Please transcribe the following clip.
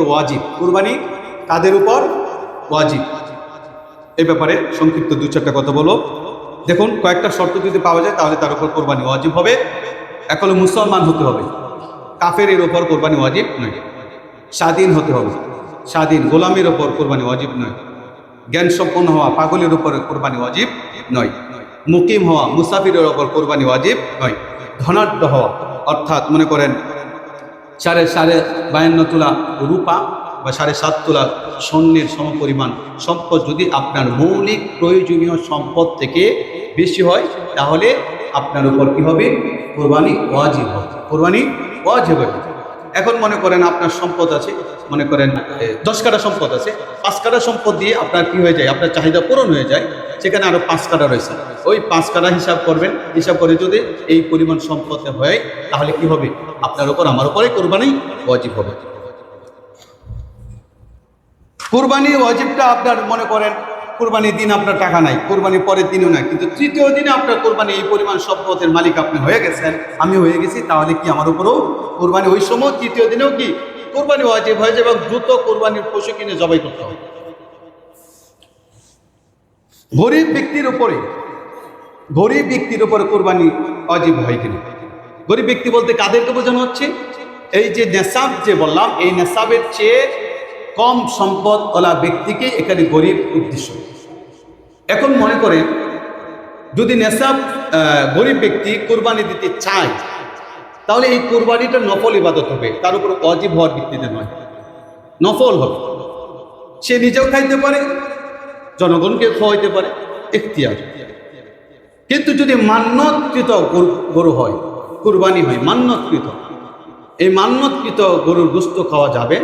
ওয়াজিব। কুরবানি কাদের উপর? ওয়াজিব। এই ব্যাপারে সংক্ষিপ্ত দু চারটা কথা বলো। দেখুন, কয়েকটা শর্ত যদি পাওয়া যায়, তাহলে তার উপর কোরবানি ওয়াজিব হবে। হলো মুসলমান হতে হবে। কাফের এর ওপর কোরবানি ওয়াজিব নয়। স্বাধীন হতে হবে। স্বাধীন, গোলামের ওপর কোরবানি ওয়াজিব নয়। জ্ঞান সম্পন্ন হওয়া, পাগলের উপর কোরবানি ওয়াজিব নয়। মুকিম হওয়া, মুসাফিরের ওপর কোরবানি ওয়াজিব নয়। ধনাঢ্য হওয়া, অর্থাৎ মনে করেন সাড়ে সাড়ে বায়ান্ন তোলা রূপা বা সাড়ে সাত তোলা স্বর্ণের সমপরিমাণ সম্পদ। যদি আপনার মৌলিক প্রয়োজনীয় সম্পদ থেকে বেশি হয়, তাহলে আপনার উপর কি হবে? কোরবানি ওয়াজিব হবে। কোরবানি ওয়াজিব হবে। এখন মনে করেন আপনার সম্পদ আছে, মনে করেন দশ কাটা সম্পদ আছে। পাঁচ কাটা সম্পদ দিয়ে আপনার কি হয়ে যায়? আপনার চাহিদা পূরণ হয়ে যায়। সেখানে আরও পাঁচ কাটা রয়েছে। ওই পাঁচ কাটা হিসাব করবেন, হিসাব করে যদি এই পরিমাণ সম্পদ হয়, তাহলে কি হবে? আপনার উপর, আমার উপরে কোরবানি ওয়াজিব হবে। কোরবানি ওয়াজিবটা আপনার মনে করেন, কোরবানির দিন আপনার টাকা নাই, কোরবানির পরের দিনও নাই, কিন্তু তৃতীয় দিনে আপনার কোরবানি, এই পরিমাণ সম্পদের মালিক আপনি হয়ে গেছেন, আমি হয়ে গেছি, তাহলে কি আমার উপরও কোরবানি? ওই সময় তৃতীয় দিনেও কি কোরবানি ওয়াজিব হয়ে যাবে এবং দ্রুত কোরবানির পশু কিনে জবাই করতে হবে। গরিব ব্যক্তির উপরে, গরিব ব্যক্তির উপরে কোরবানি অজীব হয় কিনা? গরিব ব্যক্তি বলতে কাদেরকে বোঝানো হচ্ছে? এই যে নেশাব যে বললাম, এই নেশাবের চেয়ে কম সম্পদ ওলা ব্যক্তিকে এখানে গরিব উদ্দেশ্য। এখন মনে করেন, যদি নেশাব গরিব ব্যক্তি কোরবানি দিতে চায়, তাহলে এই কোরবানিটা নফল ইবাদত হবে, তার উপর অজীব হওয়ার ভিত্তিতে নয়। নফল হবে। সে নিজেও খাইতে পারে জনগণকে খাওয়াইতে পারে, এখতিয়ার। কিন্তু যদি মান্যৎকৃত গরু- হয়, কুরবানি হয় মান্যৎকৃত এই মান্যৎকৃত গরুর গুস্ত খাওয়া যাবে